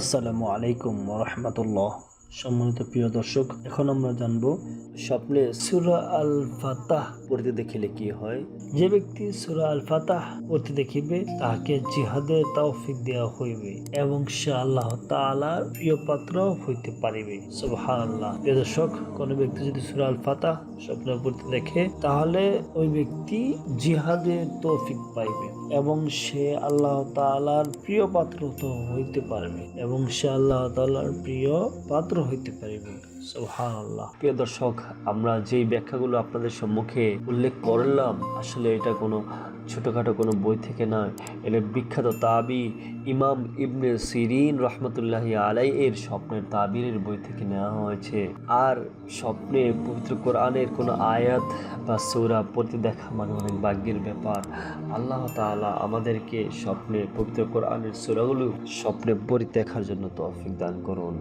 আসসালামু আলাইকুম রহমতুল্লাহ। সম্মানিত প্রিয় দর্শক এখন আমরা জানব স্বপ্নে সুরা আল ফাতাহ পড়তে দেখিলে কি হয়? যে ব্যক্তি সুরা আল ফাতাহ পড়তে দেখিবে, তাহাকে জিহাদে তৌফিক দেওয়া হইবে এবং সে আল্লাহ তাআলার প্রিয় পাত্র হইতে পারিবে। সুবহানাল্লাহ। প্রিয় দর্শক, কোন ব্যক্তি যদি সুরা আল ফাতাহ স্বপ্নে পড়তে দেখে, তাহলে ওই ব্যক্তি জিহাদে তৌফিক পাইবে এবং সে আল্লাহ তাআলার প্রিয় পাত্র তো হইতে পারবে এবং সে আল্লাহ তাআলার প্রিয় পাত্র হইতে পারিবে। সুবহানাল্লাহ। প্রিয় দর্শক আমরা যেই ব্যাখ্যাগুলো আপনাদের সম্মুখে উল্লেখ করলাম, আসলে এটা কোনো ছোটখাটো কোনো বই থেকে নয়। এটা বিখ্যাত তাবি, ইমাম ইবনে সিরিন রহমতুল্লাহ আলাই এর স্বপ্নের তাবিরের বই থেকে নেওয়া হয়েছে। আর স্বপ্নে পবিত্র কোরআনের কোনো আয়াত বা সৌরা পড়তে দেখা মানে অনেক ভাগ্যের ব্যাপার। আল্লাহ তাআলা আমাদেরকে স্বপ্নে পবিত্র কোরআনের সূরাগুলো স্বপ্নে পড়ে দেখার জন্য তৌফিক দান করুন।